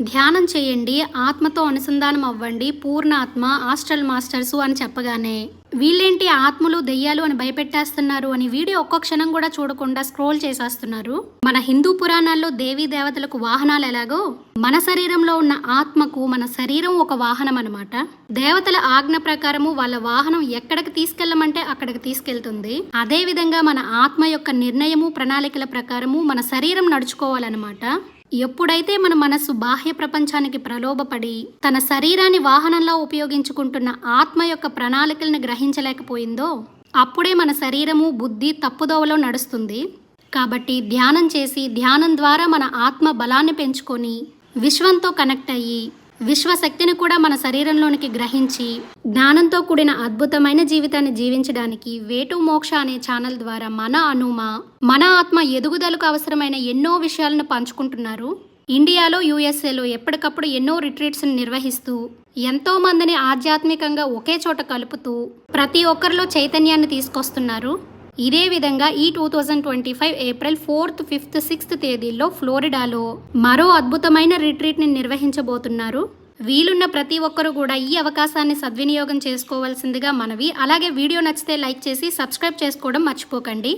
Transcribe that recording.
ధ్యానం చేయండి ఆత్మతో అనుసంధానం అవ్వండి పూర్ణాత్మ ఆస్ట్రల్ మాస్టర్సు అని చెప్పగానే వీళ్ళేంటి ఆత్మలు దెయ్యాలు అని భయపెట్టేస్తున్నారు అని వీడియో ఒక్క క్షణం కూడా చూడకుండా స్క్రోల్ చేసేస్తున్నారు? మన హిందూ పురాణాల్లో దేవీ దేవతలకు వాహనాలు ఎలాగో? మన శరీరంలో ఉన్న ఆత్మకు మన శరీరం ఒక వాహనం అనమాట దేవతల ఆజ్ఞ ప్రకారము వాళ్ళ వాహనం ఎక్కడికి తీసుకెళ్ళమంటే అక్కడికి తీసుకెళ్తుంది. అదే విధంగా మన ఆత్మ యొక్క నిర్ణయము ప్రణాళికల ప్రకారము మన శరీరం నడుచుకోవాలన్నమాట. ఎప్పుడైతే మన మనసు బాహ్య ప్రపంచానికి ప్రలోభపడి తన శరీరాన్ని వాహనంలో ఉపయోగించుకుంటున్న ఆత్మ యొక్క ప్రణాళికలను గ్రహించలేకపోయిందో అప్పుడే మన శరీరము బుద్ధి తప్పుదోవలో నడుస్తుంది. కాబట్టి ధ్యానం చేసి ధ్యానం ద్వారా మన ఆత్మ బలాన్ని పెంచుకొని విశ్వంతో కనెక్ట్ అయ్యి విశ్వశక్తిని కూడా మన శరీరంలోనికి గ్రహించి జ్ఞానంతో కూడిన అద్భుతమైన జీవితాన్ని జీవించడానికి వేటు మోక్ష అనే ఛానల్ ద్వారా మన అనుమ మన ఆత్మ ఎదుగుదలకు అవసరమైన ఎన్నో విషయాలను పంచుకుంటున్నారు. ఇండియాలో యుఎస్ఏలో ఎప్పటికప్పుడు ఎన్నో రిట్రీట్స్ని నిర్వహిస్తూ ఎంతో మందిని ఆధ్యాత్మికంగా ఒకే చోట కలుపుతూ ప్రతి ఒక్కరిలో చైతన్యాన్ని తీసుకొస్తున్నారు. ఇదే విధంగా ఈ two thousand twenty five April fourth fifth sixth తేదీల్లో ఫ్లోరిడాలో మరో అద్భుతమైన రిట్రీట్ని నిర్వహించబోతున్నారు. వీలున్న ప్రతి ఒక్కరూ కూడా ఈ అవకాశాన్ని సద్వినియోగం చేసుకోవాల్సిందిగా మనవి. అలాగే వీడియో నచ్చితే లైక్ చేసి సబ్స్క్రైబ్ చేసుకోవడం మర్చిపోకండి.